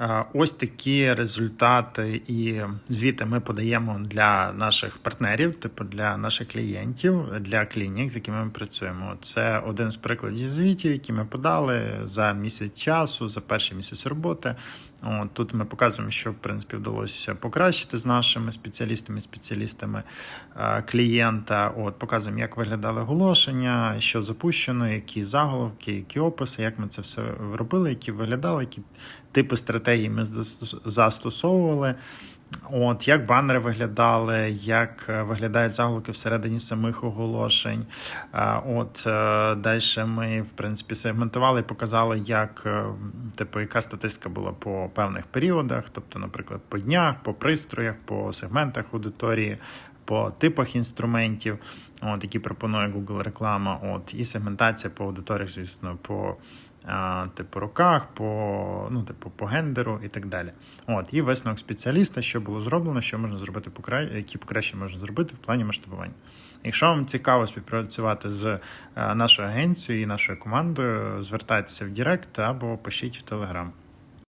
Е, Ось такі результати і звіти ми подаємо для наших партнерів, типу для наших клієнтів, для клінік, з якими ми працюємо. Це один з прикладів звітів, які ми подали за місяць часу, за перший місяць роботи. От, тут ми показуємо, що в принципі вдалося покращити з нашими спеціалістами, спеціалістами е, клієнта. От, показуємо, як виглядали оголошення, що запущено, які заголовки, які описи, як ми це все робили, які виглядали, які типи стратегії ми застос- застосовували. От як банери виглядали, як е, виглядають заголовки всередині самих оголошень. Е, От далі ми, в принципі, сегментували і показали, як е, типу, яка статистика була по певних періодах, тобто, наприклад, по днях, по пристроях, по сегментах аудиторії. По типах інструментів, от, які пропонує Google реклама, от, і сегментація по аудиторіях, звісно, по а, типу роках, по, ну, типу, по гендеру і так далі. От, і висновок спеціаліста, що було зроблено, що можна зробити покра... які покраще можна зробити в плані масштабування. Якщо вам цікаво співпрацювати з е, нашою агенцією і нашою командою, звертайтеся в Директ або пишіть в Телеграм.